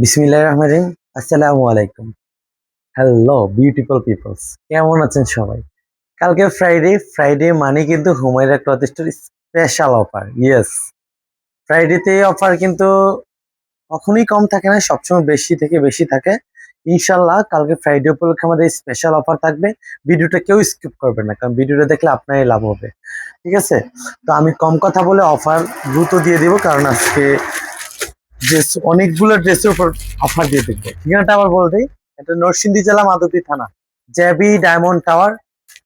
বিসমিল্লাহ রহমান রহিম। আসসালামু আলাইকুম। হ্যালো বিউটিফুল পিপলস কেমন আছেন সবাই? কালকে ফ্রাইডে ফ্রাইডে মানে কিন্তু Humayra cloth store special offer yes ফ্রাইডেতে offer কিন্তু কখনোই কম থাকে না, সবসময় বেশি থেকে বেশি থাকে। ইনশাল্লাহ কালকে ফ্রাইডে উপলক্ষে আমাদের স্পেশাল অফার থাকবে। ভিডিওটা কেউ স্কিপ করবে না, কারণ ভিডিওটা দেখলে আপনারই লাভ হবে। ঠিক আছে? তো আমি কম কথা বলে অফার দ্রুত দিয়ে দিব, কারণ আজকে ড্রেস অনেকগুলো ড্রেসের উপর অফার দিয়ে দেখব। ঠিকানাটা আবার বলে দিই, এটা নরসিংদী জেলা মাধবদী থানা জ্যাবি ডায়মন্ড টাওয়ার,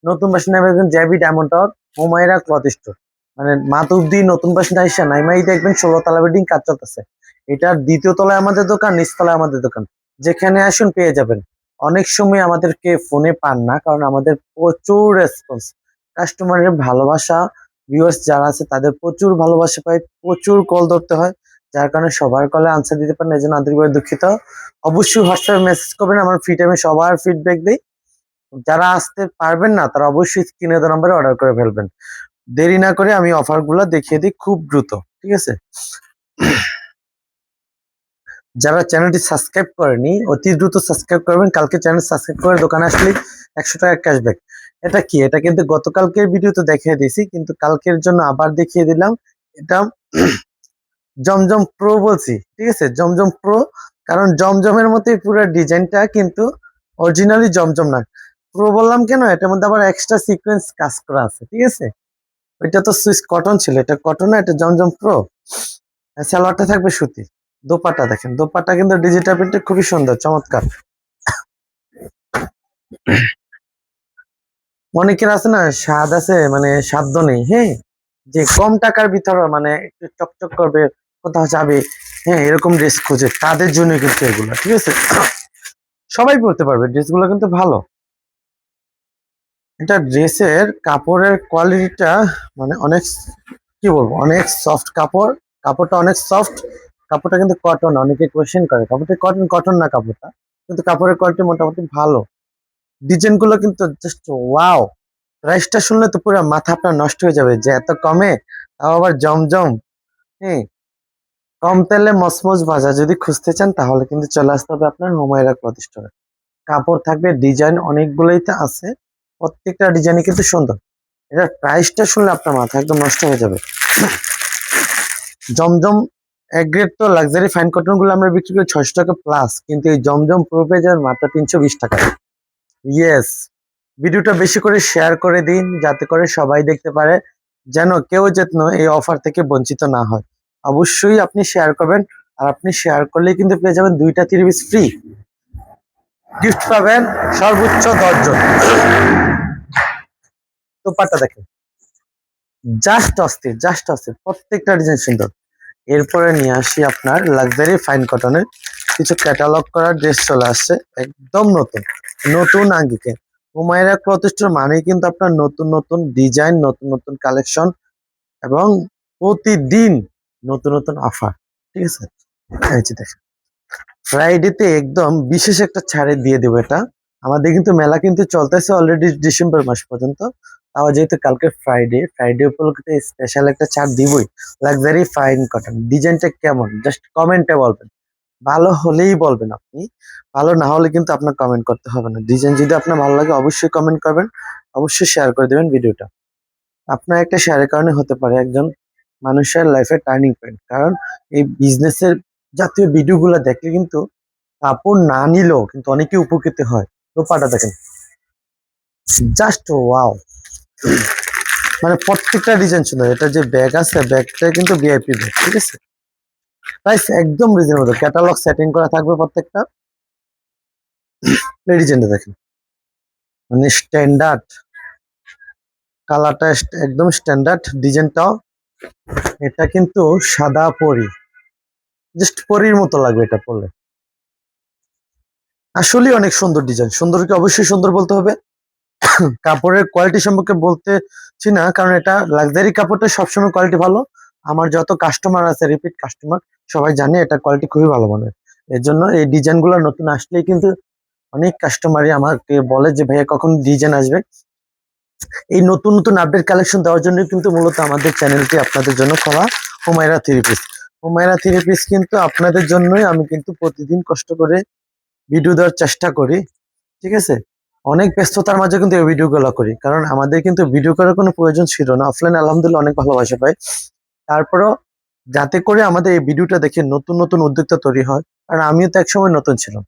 নতুন বাসিন্দা দেখবেন জ্যাবি diamond tower, Humayra cloth store. মানে মাধবদী নতুন বাসিন্দা এসে নাইমাই দেখবেন ষোলো তলা বিল্ডিং কাজ চলতেছে। এটার দ্বিতীয় তলায় আমাদের দোকান নিচতলায় আমাদের দোকান। যেখানে আসুন পেয়ে যাবেন। অনেক সময় আমাদেরকে ফোনে পান না, কারণ আমাদের প্রচুর রেসপন্স কাস্টমারের ভালোবাসা ভিউয়ার্স যারা আছে তাদের প্রচুর ভালোবাসা পাই প্রচুর কল ধরতে হয়। যার কারণে সবার কলে আনসার দিতে পারেন এই জন্য আন্তরিকভাবে দুঃখিত। অবশ্যই হোয়াটসঅ্যাপে মেসেজ করবেন, আমার ফ্রি টাইমে সবার ফিডব্যাক দিই। যারা আসতে পারবেন না, তারা অবশ্যই স্ক্রিনে দেওয়া নাম্বারে অর্ডার করে ফেলবেন। দেরি না করে আমি অফারগুলো দেখিয়ে দিই খুব দ্রুত, ঠিক আছে? যারা চ্যানেলটি সাবস্ক্রাইব করেনি, অতি দ্রুত সাবস্ক্রাইব করবেন। কালকে চ্যানেল সাবস্ক্রাইব করে দোকানে আসলে একশো টাকা ক্যাশব্যাক এটা কি? এটা কিন্তু গতকালকের ভিডিওতে দেখিয়ে দিয়েছি, কিন্তু কালকের জন্য আবার দেখিয়ে দিলাম। এটা জমজম প্রো বলছি, ঠিক আছে? জমজম প্রো কারণ জমজমের মতোই পুরো ডিজাইনটা কিন্তু অরিজিনালি জমজম না প্রো বললাম কেন? এটার মধ্যে আবার এক্সট্রা সিকোয়েন্স কাজ করা আছে, ঠিক আছে? ওইটা তো সুইস কটন ছিল, এটা কটন না, এটা জমজম প্রো সালোয়ারটা থাকবে সুতি দোপাটা দেখেন দোপাটা কিন্তু ডিজিটাল প্রিন্টে খুবই সুন্দর, চমৎকার। অনেকের আছে না, স্বাদ আছে মানে সাধ্য নেই হ্যাঁ? যে কম টাকার ভিতরে মানে একটু চকচক করবে কোথাও যাবে হ্যাঁ এরকম ড্রেস খোঁজে। তাদের জন্য কিন্তু এগুলো, ঠিক আছে? সবাই পরতে পারবে, ড্রেসগুলো কিন্তু ভালো। এটা ড্রেসের কাপড়ের কোয়ালিটিটা মানে অনেক কি বলব, অনেক সফট কাপড়। কাপড়টা অনেক সফট কাপড়টা কিন্তু কটন অনেকে কোয়েশ্চেন করে, কাপড়টা কটন কটন না কাপড়টা, কিন্তু কাপড়ের কোয়ালিটি মোটামুটি ভালো। ডিজাইনগুলো কিন্তু জাস্ট ওয়াও প্রাইসটা শুনলে তো পুরো মাথা আপনার নষ্ট হয়ে যাবে, যে এত কমে, তাও আবার জমজম হ্যাঁ কম তেলে মসমস ভাজা যদি খুঁজতে চান, তাহলে কিন্তু চলে আসতে হবে আপনার হুমায়রা ক্লথ স্টোরে। কাপড় থাকবে, ডিজাইন অনেকগুলোই তো আছে, প্রত্যেকটা ডিজাইনই কিন্তু সুন্দর। এটার প্রাইসটা শুনলে আপনার মাথা একদম নষ্ট হয়ে যাবে। জমজম এক গ্রেড তো লাক্সারি ফাইন কটনগুলো আমরা বিক্রি করি ছয়শো টাকা প্লাস কিন্তু এই জমজম প্রো পেজের মাত্র তিনশো বিশ টাকা। ইয়েস ভিডিওটা বেশি করে শেয়ার করে দিন, যাতে করে সবাই দেখতে পারে যেন কেউ যেন এই অফার থেকে বঞ্চিত না হয়। অবশ্যই আপনি শেয়ার করবেন। আর আপনি শেয়ার করলে কিন্তু পেয়ে যাবেন দুইটা পিস ফ্রি গিফট পাবেন সর্বোচ্চ দশজন। দোপাট্টা দেখেন। জাস্ট অস্থির জাস্ট অস্থির, প্রত্যেকটা ডিজাইন সুন্দর। এরপরে নিয়ে আসি আপনার লাক্সারি ফাইন কটনের কিছু ক্যাটালগ করার ড্রেস চলে আসছে, একদম নতুন নতুন আঙ্গিকে। হুমায়রা স্টোর মানেই কিন্তু আপনার নতুন নতুন ডিজাইন নতুন নতুন কালেকশন এবং প্রতিদিন নতুন নতুন অফার ঠিক আছে? দেখেন ফ্রাইডেতে একদম বিশেষ একটা ছাড়ে দিয়ে দেবো এটা। আমাদের কিন্তু মেলা কিন্তু চলতেছে অলরেডি ডিসেম্বর মাস পর্যন্ত। তাও যেহেতু কালকে ফ্রাইডে ফ্রাইডে উপলক্ষে স্পেশাল একটা ছাড় দিবই। লাক্সারি ফাইন কটন ডিজাইনটা কেমন? জাস্ট কমেন্টে বলবেন। ভালো হলেই বলবেন আপনি। ভালো না হলে কিন্তু আপনার কমেন্ট করতে হবে না। ডিজাইন যদি আপনার ভালো লাগে অবশ্যই কমেন্ট করবেন। অবশ্যই শেয়ার করে দেবেন ভিডিওটা আপনার একটা শেয়ারের কারণে হতে পারে একজন মানুষের লাইফে টার্নিং পয়েন্ট কারণ এই বিজনেসের জাতীয় ভিডিওগুলো দেখলে কিন্তু কাপড় না নিলেও কিন্তু অনেকে উপকৃত হয়। দোপাটা দেখেন। জাস্ট ওয়াও মানে প্রত্যেকটা ডিজাইন সুন্দর এটা যে ব্যাগ আছে ব্যাগটা কিন্তু ভিআইপি ব্যাগ ঠিক আছে? প্রাইস একদম রিজনেবল ক্যাটালগ সেটিং করা থাকবে প্রত্যেকটা। এই ডিজাইনটা দেখেন। মানে স্ট্যান্ডার্ড কালারটা একদম স্ট্যান্ডার্ড ডিজাইনটাও এটা কিন্তু সাদা পরি। জাস্ট পরির মতো লাগবে এটা পরলে। আসলে অনেক সুন্দর ডিজাইন সুন্দরকে অবশ্যই সুন্দর বলতে হবে। কাপড়ের কোয়ালিটি সম্পর্কে বলতেছি না, কারণ এটা লাক্সারি কাপড়টা সবসময় কোয়ালিটি ভালো। আমার যত কাস্টমার আছে রিপিট কাস্টমার সবাই জানে এটা কোয়ালিটি খুবই ভালো মানের। এর জন্য এই ডিজাইনগুলো নতুন আসলেই কিন্তু অনেক কাস্টমারই আমাকে বলে যে, ভাইয়া, কখন ডিজাইন আসবে? এই নতুন নতুন আপডেট কালেকশন দেওয়ার জন্য কিন্তু মূলত আমাদের চ্যানেলটি আপনাদের জন্য খোলা Humayra three piece Humayra three piece কিন্তু আপনাদের জন্যই আমি কিন্তু প্রতিদিন কষ্ট করে ভিডিও দেওয়ার চেষ্টা করি, ঠিক আছে? অনেক ব্যস্ততার মাঝে কিন্তু এই ভিডিওগুলো করি, কারণ আমাদের কিন্তু ভিডিও করার কোনো প্রয়োজন ছিল না। অফলাইন আলহামদুলিল্লাহ অনেক ভালোবাসা পাই। তারপরও যাতে করে আমাদের এই ভিডিওটা দেখে নতুন নতুন উদ্যোক্তা তৈরি হয়, আর আমিও তো একসময় নতুন ছিলাম।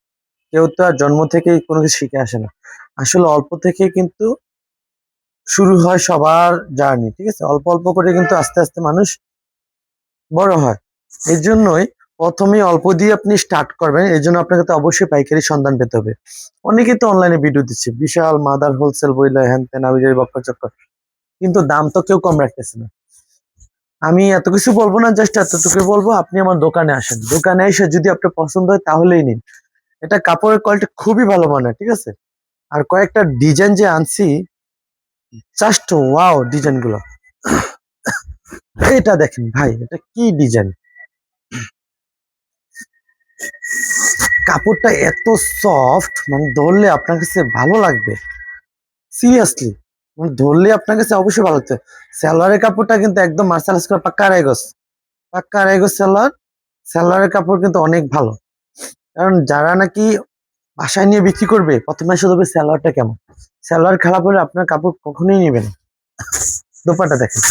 কেউ তো আর জন্ম থেকেই কোনো কিছু শিখে আসে না। আসলে অল্প থেকে কিন্তু শুরু হয় সবার জার্নি, ঠিক আছে? অল্প অল্প করে কিন্তু আস্তে আস্তে মানুষ বড় হয়। এই জন্যই প্রথমে অল্প দিয়ে আপনি স্টার্ট করবেন এই জন্য আপনাকে তো অবশ্যই পাইকারি সন্ধান পেতে হবে। অনেকেই তো অনলাইনে ভিডিও দিচ্ছে, বিশাল মাদার হোলসেল বইলে, হ্যান তেন আবিজারি বক্কর কিন্তু দাম তো কেউ কম রাখতেছে না। আমি এত কিছু বলব না জাস্ট এতটুকু বলব, আপনি আমার দোকানে আসেন। দোকানে এসে যদি আপনার পছন্দ হয় তাহলেই নিন। এটা কাপড়ের কোয়ালিটি খুবই ভালো মানের, ঠিক আছে? আর কয়েকটা ডিজাইন যে আনছি জাস্ট ওয়াও ডিজাইনগুলো। এটা দেখেন ভাই, এটা কি ডিজাইন কাপড়টা এত সফট মানে ধরলে আপনার কাছে ভালো লাগবে। সিরিয়াসলি মানে ধরলে আপনার কাছে অবশ্যই ভালো লাগবে। সালোয়ারের কাপড়টা কিন্তু একদম মার্শালাইজ করে পাক্কা আড়াইগজ পাক্কা আড়াইগজ সালোয়ার সালোয়ারের কাপড় কিন্তু অনেক ভালো। কারণ যারা নাকি বাসায় নিয়ে বিক্রি করবে? প্রথমে এসে দেখবে সালোয়ারটা কেমন? সালোয়ার খারাপ হলে আপনার কাপড় কখনোই নেবে না। দোপাটা দেখেন।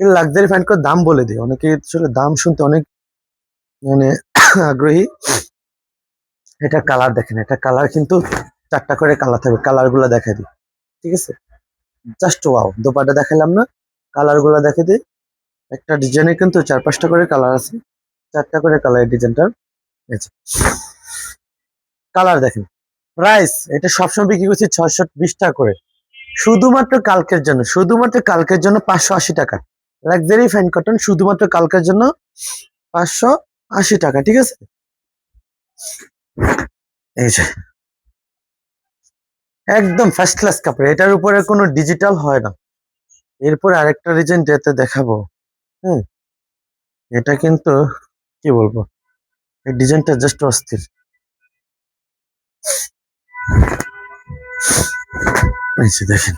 এই লাক্সারি করে দাম বলে দিই। অনেকে আসলে দাম শুনতে অনেক মানে আগ্রহী। এটা কালার দেখেন। এটা কালার কিন্তু চারটা করে কালার থাকবে। কালারগুলো দেখা দিই। ঠিক আছে? জাস্ট ওয়াও দোপাটা দেখালাম না। কালারগুলো দেখে দিই। একটা ডিজাইনে কিন্তু চার পাঁচটা করে কালার আছে। চারটা করে কালার ডিজাইনটার কালার দেখেন। প্রাইস এটা সবসময় বিক্রি করছি ছয়শো বিশ টাকা করে। শুধুমাত্র কালকের জন্য, শুধুমাত্র কালকের জন্য পাঁচশো আশি টাকা। লাক্সারি ফ্যান কটন শুধুমাত্র কালকের জন্য পাঁচশো আশি টাকা, ঠিক আছে? এই যে। একদম ফার্স্ট ক্লাস কাপড়, এটার উপরে কোনো ডিজিটাল হয় না। এরপর আরেকটা ডিজাইন যেতে দেখাবো। হুম। এটা কিন্তু, কি বলব? এই ডিজাইনটা জাস্ট অস্থির। দেখেন।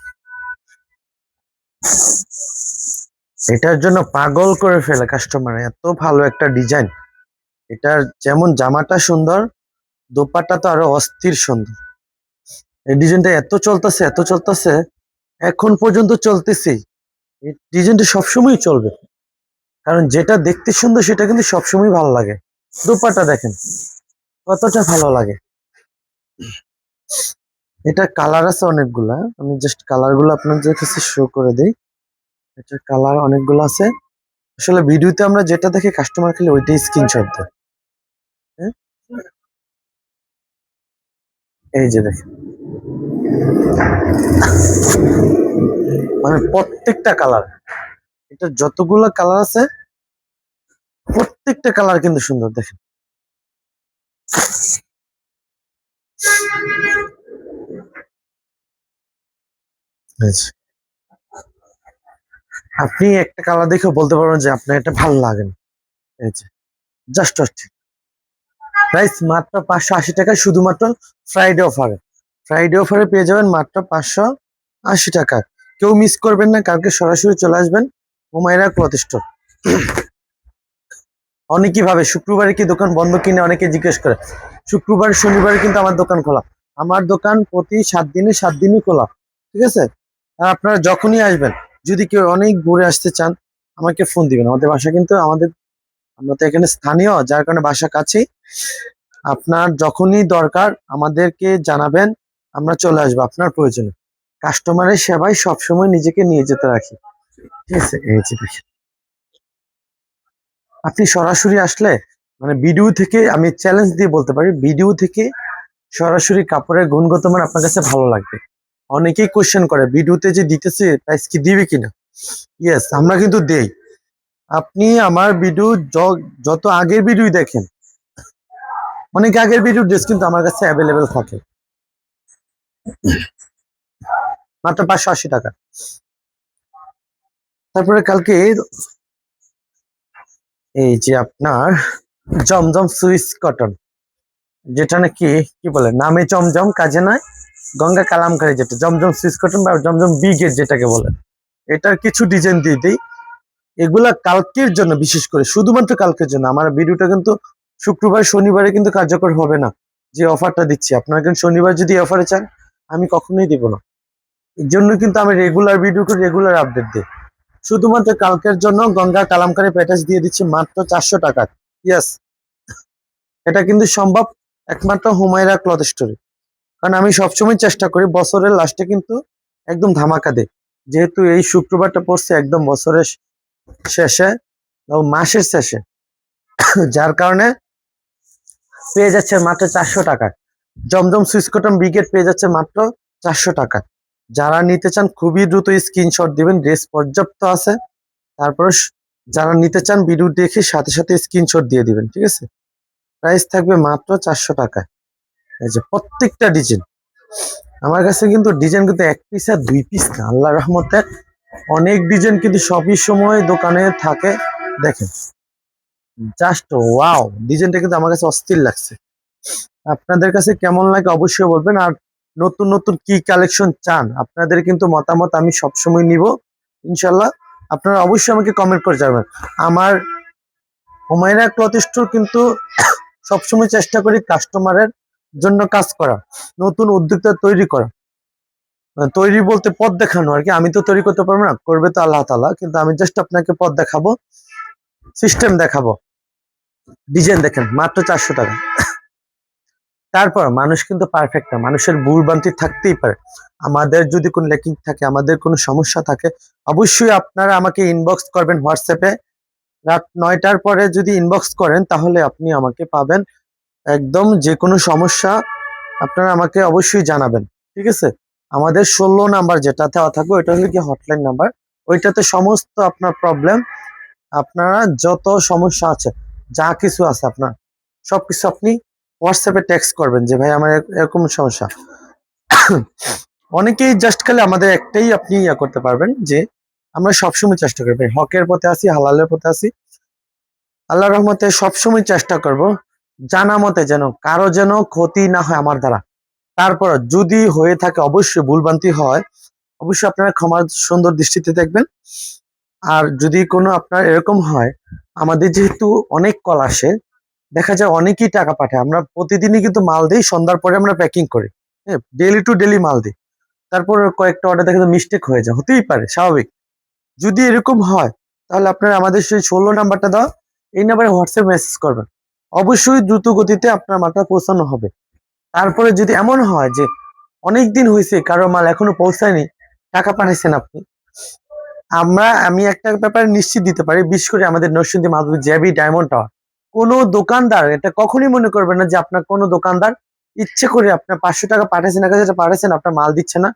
এটার জন্য পাগল করে ফেলে কাস্টমার এত ভালো একটা ডিজাইন এটার যেমন জামাটা সুন্দর, দোপাট্টা তো আরও অস্থির সুন্দর। এই ডিজাইনটা এত চলতেছে এত চলতেছে, এখন পর্যন্ত চলতেছে। এই ডিজাইনটা সবসময় চলবে। কারণ যেটা দেখতে সুন্দর, সেটা কিন্তু সবসময় ভালো লাগে। দোপাট্টা দেখেন, কতটা ভালো লাগে। এটা কালার আছে অনেকগুলা। আমি জাস্ট কালারগুলো আপনাদের কাছে শো করে দিই। এটা কালার অনেকগুলো আছে। আসলে ভিডিওতে আমরা যেটা দেখি কাস্টমার খেলে ওইটাই স্ক্রিনশট দেয়। হ্যাঁ? এই যে দেখেন। মানে প্রত্যেকটা কালার এটা যতগুলো কালার আছে, প্রত্যেকটা কালার কিন্তু সুন্দর, দেখেন। আপনি একটা কালার দেখে বলতে পারবেন যে আপনার এটা ভালো লাগে জাস্ট প্রাইস মাত্র পাঁচশো আশি টাকা শুধুমাত্র ফ্রাইডে অফারে ফ্রাইডে অফারে পেয়ে যাবেন মাত্র পাঁচশো আশি টাকা। কেউ মিস করবেন না, কালকে সরাসরি চলে আসবেন হুমায়রা ক্লথ স্টোর অনেকেই ভাবে শুক্রবারে কি দোকান বন্ধ কিনে অনেকে জিজ্ঞেস করে। শুক্রবার, শনিবারে কিন্তু আমার দোকান খোলা। আমার দোকান প্রতি সাত দিনে সাত দিনই খোলা, ঠিক আছে? আর আপনারা যখনই আসবেন, যদি কেউ অনেক ঘুরে আসতে চান, আমাকে ফোন দিবেন। আমাদের বাসা কিন্তু আমাদের, আমরা তো এখানে স্থানীয়, যার কারণে বাসা কাছেই। আপনার যখনই দরকার, আমাদেরকে জানাবেন, আমরা চলে আসব আপনার প্রয়োজনে। কাস্টমারের সেবায় সবসময় নিজেকে নিয়ে যেতে রাখি। ঠিক আছে? আপনি সরাসরি আসলে মানে ভিডিও থেকে আমি চ্যালেঞ্জ দিয়ে বলতে পারি ভিডিও থেকে সরাসরি কাপড়ের গুণগত মান আপনার কাছে ভালো লাগবে। অনেকেই কোশ্চেন করে, ভিডিওতে যে দিতেছে প্রাইস কি দিবে কিনা ইয়েস আমরা কিন্তু দেই। আপনি আমার ভিডিও যত আগের ভিডিও দেখেন, অনেক আগের ভিডিও ড্রেস কিন্তু আমার কাছে অ্যাভেলেবেল থাকে। মাত্র পাঁচশো আশি টাকা। তারপরে কালকে এই যে আপনার জমজম সুইস কটন। যেটা নাকি, কি বলে, নামে জমজম, কাজে নয়, গঙ্গা কালামকারী যেটা, জমজম সুইস কটন বা জমজম বি গেট যেটাকে বলে। এটার কিছু ডিজাইন দিয়ে দিই। এগুলা কালকের জন্য, বিশেষ করে শুধুমাত্র কালকের জন্য। আমার ভিডিওটা কিন্তু শুক্রবার, শনিবারে কিন্তু কার্যকর হবে না। যে অফারটা দিচ্ছি, আপনারা কিন্তু শনিবার যদি অফারে চান, আমি কখনোই দিব না। এর জন্য কিন্তু আমি রেগুলার ভিডিও করে রেগুলার আপডেট দিই। শুধুমাত্র কালকের জন্য গঙ্গা কালামকারী প্যাটাস দিয়ে দিচ্ছি মাত্র চারশো টাকা। ইয়াস এটা কিন্তু সম্ভব একমাত্র হুমায়রা ক্লথ স্টোরে। কারণ আমি সবসময় চেষ্টা করি বছরের লাস্টে কিন্তু একদম ধামাকা দেয় যেহেতু এই শুক্রবারটা পড়ছে একদম বছরের শেষে মাসের শেষে। যার কারণে পেয়ে যাচ্ছে মাত্র চারশো টাকা। জমজম সুইচ কটন ব্রিগেড পেয়ে যাচ্ছে মাত্র চারশো টাকা। যারা নিতে চান খুবই দ্রুত স্ক্রিনশট দিবেন, ড্রেস পর্যাপ্ত আছে। তারপর যারা নিতে চান ভিডিও দেখে সাথে সাথে স্ক্রিনশট দিয়ে দিবেন, ঠিক আছে? প্রাইস থাকবে মাত্র চারশো টাকা। এই যে প্রত্যেকটা ডিজাইন আমার কাছে কিন্তু ডিজাইন কিন্তু এক পিস আর দুই পিস না আল্লাহ রহমতে। অনেক ডিজাইন কিন্তু সবই সময় দোকানে থাকে। দেখেন। জাস্ট ওয়াও ডিজাইনটা কিন্তু আমার কাছে অস্থির লাগছে। আপনাদের কাছে কেমন লাগে অবশ্যই বলবেন। আর নতুন নতুন কি কালেকশন চান, আপনাদের কিন্তু মতামত আমি সবসময় নিব। ইনশাল্লাহ আপনারা অবশ্যই আমাকে কমেন্ট করে যাবেন আমার হুমায়রা ক্লথ স্টোর কিন্তু সবসময় চেষ্টা করি কাস্টমারের জন্য কাজ করা, নতুন উদ্যোক্তা তৈরি করা। তৈরি বলতে পথ দেখানো আর কি। আমি তো তৈরি করতে পারব না, করবে তো আল্লাহ তালা কিন্তু আমি জাস্ট আপনাকে পথ দেখাবো সিস্টেম দেখাবো। ডিজাইন দেখেন, মাত্র চারশো টাকা। তারপর মানুষ কিন্তু পারফেক্ট না, মানুষের ভুল ভ্রান্তি থাকতেই পারে। আমাদের যদি কোনো লেকিং থাকে, আমাদের কোনো সমস্যা থাকে, অবশ্যই আপনারা আমাকে ইনবক্স করবেন হোয়াটসঅ্যাপে রাত নয়টার পরে যদি ইনবক্স করেন, তাহলে আপনি আমাকে পাবেন। একদম যে কোনো সমস্যা আপনারা আমাকে অবশ্যই জানাবেন, ঠিক আছে? আমাদের ষোলো নাম্বার যেটা দেওয়া থাকবে, ওইটা হলো কি হটলাইন নাম্বার। ওইটাতে সমস্ত আপনার প্রবলেম আপনারা যত সমস্যা আছে, যা কিছু আছে আপনার সব কিছু আপনি হোয়াটসঅ্যাপে টেক্সট করবেন যে, ভাই, আমার এরকম সমস্যা। অনেকেই জাস্ট খালি আমাদের একটাই আপনি ইয়া করতে পারবেন যে আমরা সবসময় চেষ্টা করি ভাই হকের পথে আসি হালালের পথে আসি আল্লাহ রহমতে সবসময় চেষ্টা করব, জানা মতে যেন, কারও যেন ক্ষতি না হয় আমার দ্বারা। তারপর যদি হয়ে থাকে অবশ্যই ভুলভ্রান্তি হয়, অবশ্যই আপনারা ক্ষমা সুন্দর দৃষ্টিতে দেখবেন। আর যদি কোনো আপনার এরকম হয়, আমাদের যেহেতু অনেক কল আসে, দেখা যায় অনেকেই টাকা পাঠায়। আমরা প্রতিদিনই কিন্তু মাল দিই, সন্ধ্যার পরে আমরা প্যাকিং করি। হ্যাঁ ডেলি টু ডেলি মাল দিই। তারপর কয়েকটা অর্ডার দেখা যায় মিস্টেক হয়ে যায়, হতেই পারে, স্বাভাবিক। যদি এরকম হয়, তাহলে আপনারা আমাদের সেই ষোলো নাম্বারটা দাও, এই নাম্বারে হোয়াটসঅ্যাপ মেসেজ করবেন। অবশ্যই দ্রুত গতিতে আপনার মালটা পৌঁছানো হবে। তারপরে যদি এমন হয় যে অনেক দিন হয়েছে কারও মাল এখনও পৌঁছায়নি, টাকা পাঠাইছেন আপনি, আমরা, আমি একটা ব্যাপারে নিশ্চিত দিতে পারি, বিশেষ করে আমাদের নরসিংদী মাধবী জ্যাবি ডায়মন্ড টাওয়ার। কোনো দোকানদার, এটা কখনই মনে করবে না যে আপনার কোনো দোকানদার ইচ্ছে করে আপনার পাঁচশো টাকা পাঠাইছেন, এক হাজার পাঠাইছেন, আপনার মাল দিচ্ছে না।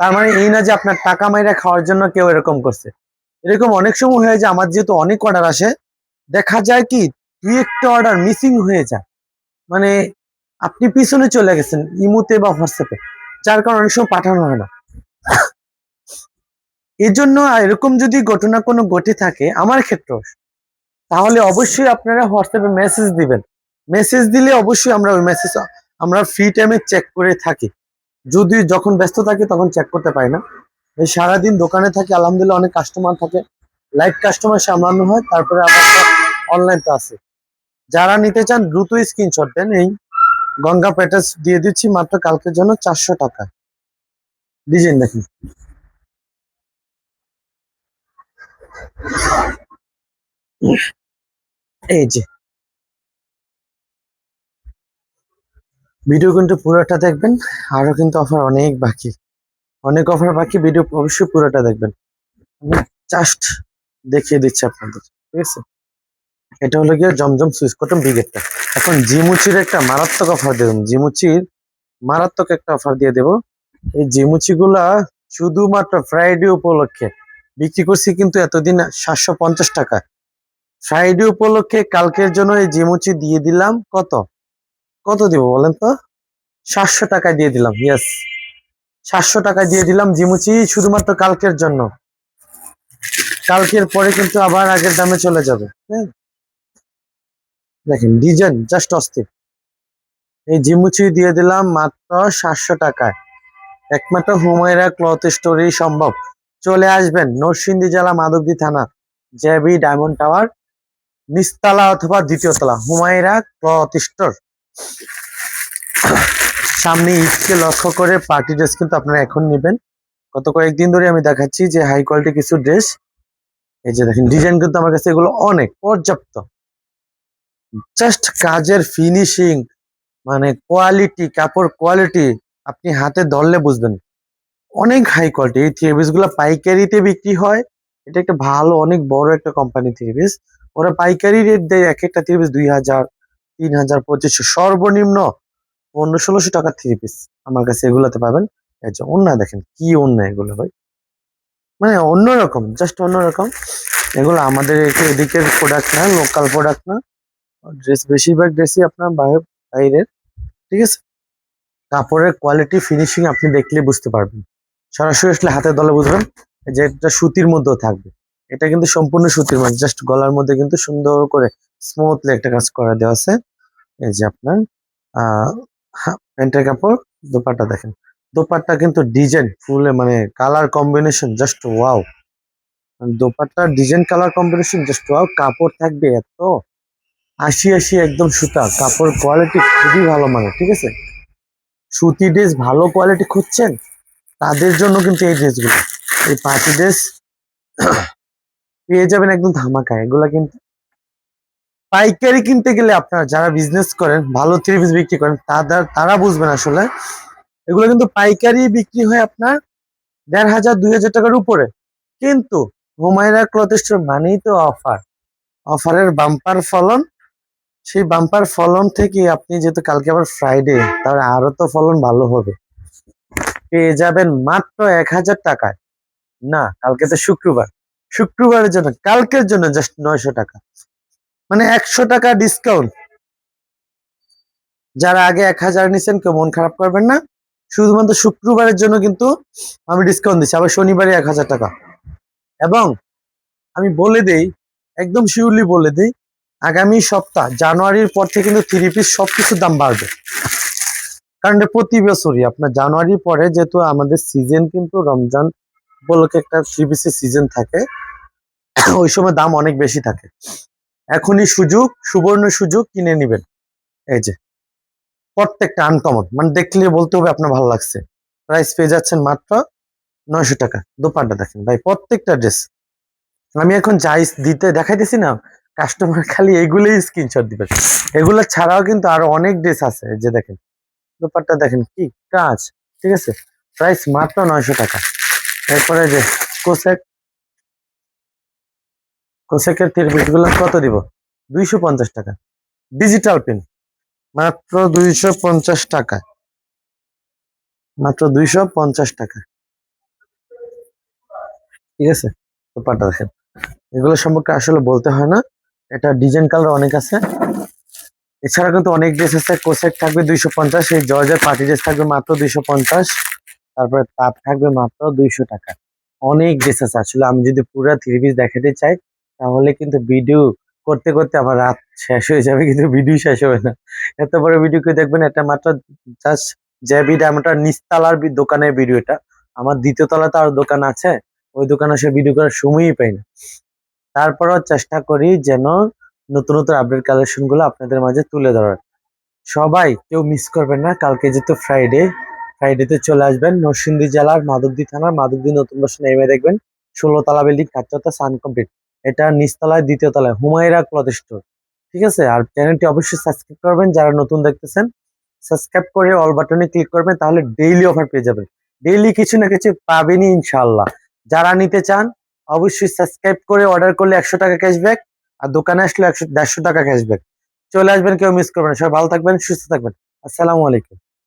তার মানে এই না যে আপনার টাকা মাইরা খাওয়ার জন্য কেউ এরকম করছে। এরকম অনেক সময় হয়ে যায়, আমার যেহেতু অনেক অর্ডার আসে, দেখা যায় কি, দুই একটা অর্ডার মিসিং হয়ে যায়। মানে আপনি পিছনে চলে গেছেন, ইমুতে বা হোয়াটসঅ্যাপে, যার কারণে অনেক সময় পাঠানো হয় না। এই জন্য এরকম যদি ঘটনা কোনো ঘটে থাকে, আমার ক্ষেত্রেও তাহলে অবশ্যই আপনারা হোয়াটসঅ্যাপে মেসেজ দিবেন। মেসেজ দিলে অবশ্যই আমরা ওই মেসেজ আমরা ফ্রি টাইমে চেক করে থাকি। যদি যখন ব্যস্ত থাকি, তখন চেক করতে পারি না। সারাদিন দোকানে থাকি, আলহামদুলিল্লাহ অনেক কাস্টমার থাকে। লাইভ কাস্টমার সামলানো হয়, তারপরে আবার অনলাইন তো আছে। যারা নিতে চান, দ্রুত স্ক্রিনশট দেন। এই গঙ্গা প্যাটাস দিয়ে দিচ্ছি, মাত্র কালকের জন্য চারশো টাকা। ডিজাইন দেখুন। এই যে। ভিডিও কিন্তু পুরোটা দেখবেন, আরও কিন্তু অফার অনেক বাকি। অনেক অফার বাকি ভিডিও অবশ্যই পুরোটা দেখবেন। জাস্ট দেখিয়ে দিচ্ছি আপনাদের, ঠিক আছে? এটা হলো গিয়ে জমজম সুইচ কটন ব্রিগেডটা এখন জিমুচির একটা মারাত্মক অফার দেবেন জিমুচির মারাত্মক একটা অফার দিয়ে দেব। এই জিমুচি গুলা শুধুমাত্র ফ্রাইডে উপলক্ষে বিক্রি করছি কিন্তু এতদিন সাতশো পঞ্চাশ টাকা ফ্রাইডে উপলক্ষে কালকের জন্য এই জিমুচি দিয়ে দিলাম কত? কত দিব বলেন তো? সাতশো টাকায় দিয়ে দিলাম ইয়েস সাতশো টাকা দিয়ে দিলাম জিমুচি শুধুমাত্র কালকের জন্য। কালকের পরে কিন্তু আবার আগের দামে চলে যাবে। হ্যাঁ। দেখেন, ডিজাইন জাস্ট অস্থির। এই জিমুচি দিয়ে দিলাম মাত্র সাতশো টাকায়। একমাত্র হুমায়রা ক্লথ স্টোরেই সম্ভব। চলে আসবেন নরসিংদী জেলা মাধবদী থানা, জেবি ডায়মন্ড টাওয়ার, নিচতলা অথবা দ্বিতীয় তলা হুমায়রা ক্লথ স্টোর। সামনে ঈদকে লক্ষ্য করে পার্টি ড্রেস কিন্তু আপনারা এখন নেবেন। গত কয়েকদিন ধরে আমি দেখাচ্ছি যে হাই কোয়ালিটি কিছু ড্রেস। এই যে দেখেন ডিজাইন কিন্তু আমার কাছে এগুলো অনেক পর্যাপ্ত। জাস্ট কাজের ফিনিশিং মানে কোয়ালিটি কাপড় কোয়ালিটি আপনি হাতে ধরলে বুঝবেন। অনেক হাই কোয়ালিটি এই থ্রি পিসগুলো পাইকারিতে বিক্রি হয়। এটা একটা ভালো, অনেক বড় একটা কোম্পানি থ্রি পিস ওরা পাইকারি রেট দেয় এক একটা থ্রি পিস দুই হাজার, তিন হাজার, পঁচিশশো। সর্বনিম্ন পনেরো ষোলোশো টাকার থ্রি পিস আমার কাছে এগুলোতে পাবেন। এই যে অন্য দেখেন, কি অন্য এগুলো ভাই। মানে অন্যরকম জাস্ট অন্যরকম এগুলো আমাদের এদিকের প্রোডাক্ট না লোকাল প্রোডাক্ট না। ড্রেস বেশিরভাগ ড্রেসই আপনার বাইরে- বাইরের, ঠিক আছে? কাপড়ের কোয়ালিটি ফিনিশিং আপনি দেখলে বুঝতে পারবেন। সরাসরি আসলে হাতে দলে বুঝবেন যে এটা সুতির মধ্যেও থাকবে। এটা কিন্তু সম্পূর্ণ সুতির মধ্যে জাস্ট গলার মধ্যে কিন্তু সুন্দর করে স্মুথলি একটা কাজ করা দেওয়া আছে। এই যে আপনার প্যান্টের কাপড়, দোপাট্টা দেখেন। দোপাট্টা কিন্তু ডিজাইন ফুলে মানে colour combination just wow দোপাট্টার design colour combination just wow কাপড় থাকবে এত, আশি আশি একদম সুতা। কাপড় কোয়ালিটি খুবই ভালো মানে ঠিক আছে? সুতি ড্রেস ভালো কোয়ালিটি খুঁজছেন, তাদের জন্য কিন্তু এই ড্রেসগুলো এই পার্টি ড্রেস পেয়ে যাবেন একদম ধামাকা। এগুলা কিন্তু পাইকারি কিনতে গেলে আপনারা যারা বিজনেস করেন, ভালো থ্রি পিস বিক্রি করেন, তাদের, তারা বুঝবেন আসলে। এগুলো কিন্তু পাইকারি বিক্রি হয় আপনার দেড় হাজার, দুই হাজার টাকার উপরে। কিন্তু হুমায়রা ক্লথ স্টোর মানেই তো অফার অফারের বাম্পার ফলন, সেই বাম্পার ফলন থেকে আপনি যেহেতু কালকে আবার ফ্রাইডে তাহলে আরও তো ফলন ভালো হবে। পেয়ে যাবেন মাত্র এক হাজার টাকায়। না, কালকে তো শুক্রবার। শুক্রবারের জন্য, কালকের জন্য জাস্ট নয়শো টাকা। মানে একশো টাকা ডিসকাউন্ট যারা আগে এক হাজার নিছেন, কেউ মন খারাপ করবেন না। শুধুমাত্র শুক্রবারের জন্য কিন্তু আমি ডিসকাউন্ট দিচ্ছি, আবার শনিবারে এক হাজার টাকা। এবং আমি বলে দেই, একদম শিওরলি বলে দেই, আগামী সপ্তাহ, জানুয়ারির পর থেকে কিন্তু থ্রি পিস সবকিছুর দাম বাড়বে। কারণ প্রতি বছরই, আপনার জানুয়ারির পরে যেহেতু আমাদের সিজন কিন্তু রমজান উপলক্ষে একটা থ্রি পিসের সিজন থাকে, ওই সময় দাম অনেক বেশি থাকে। এখনই সুযোগ, সুবর্ণ সুযোগ কিনে নেবেন। এই যে, প্রত্যেকটা আনকমন মানে দেখলে বলতে হবে আপনার ভালো লাগছে। প্রাইস পেয়ে যাচ্ছেন মাত্র নয়শো টাকা। দোপাট্টা দেখেন ভাই, প্রত্যেকটা ড্রেস আমি এখন যাই দিতে, দেখাইতেছি না কাস্টমার খালি এগুলোই স্ক্রিনশট দিবেন এগুলো ছাড়াও কিন্তু আরও অনেক ড্রেস আছে যে দেখেন। দোপাট্টা দেখেন কি কাজ, ঠিক আছে? প্রাইস মাত্র নয়শো টাকা। এরপরে যে কোসেক কোসেকেরগুলো কত দিব? দুইশো পঞ্চাশ টাকা। ডিজিটাল পেন মাত্র দুইশো পঞ্চাশ টাকা মাত্র দুইশো পঞ্চাশ টাকা ঠিক আছে? দোপাট্টা দেখেন। এগুলো সম্পর্কে আসলে বলতে হয় না। এটা ডিজাইন কালার অনেক আছে। এছাড়া কিন্তু অনেক ড্রেস আছে। কোসেক থাকবে দুইশো পঞ্চাশ, এই জর্জের পার্টি ড্রেস থাকবে মাত্র দুইশো পঞ্চাশ। তারপরে তাপ থাকবে মাত্র দুইশো টাকা। অনেক ড্রেস আছে। আসলে আমি যদি পুরো থ্রি পিস দেখাতে চাই তাহলে কিন্তু ভিডিও করতে করতে আমার রাত শেষ হয়ে যাবে, কিন্তু ভিডিও শেষ হবে না। এত বড় ভিডিও কেউ দেখবেন এটা মাত্র জাস্ট যে ভিডিও আমার নিস্তালার বি- দোকানের ভিডিও এটা। আমার দ্বিতীয় তলাতে আর দোকান আছে, ওই দোকানে সে ভিডিও করার সময়ই পাই না। তারপরও চেষ্টা করি যেন নতুন নতুন আপডেট কালেকশনগুলো আপনাদের মাঝে তুলে ধরার। সবাই কেউ মিস করবেন না, কালকে যেহেতু ফ্রাইডে ফ্রাইডেতে চলে আসবেন নরসিংদী জেলার মাধবদী থানার মাধবদী নতুন বছর নেমে দেখবেন। ষোলো তলা বিল্ডিং কাঁচতা সান কমপ্লিট এটা নিচতলায় দ্বিতীয় তলায়, হুমায়রা ক্লথ স্টোর। ঠিক আছে? আর চ্যানেলটি অবশ্যই সাবস্ক্রাইব করবেন, যারা নতুন দেখতেছেন, সাবস্ক্রাইব করে অল বাটনে ক্লিক করবেন, তাহলে ডেইলি অফার পেয়ে যাবেন। ডেইলি কিছু না কিছু পাবেনই ইনশাল্লাহ যারা নিতে চান, অবশ্যই সাবস্ক্রাইব করে অর্ডার করলে একশো টাকা ক্যাশব্যাক আর দোকানে আসলে একশো, দেড়শো টাকা ক্যাশব্যাক চলে আসবেন, কেউ মিস করবেন সবাই ভালো থাকবেন, সুস্থ থাকবেন। আসসালামু আলাইকুম।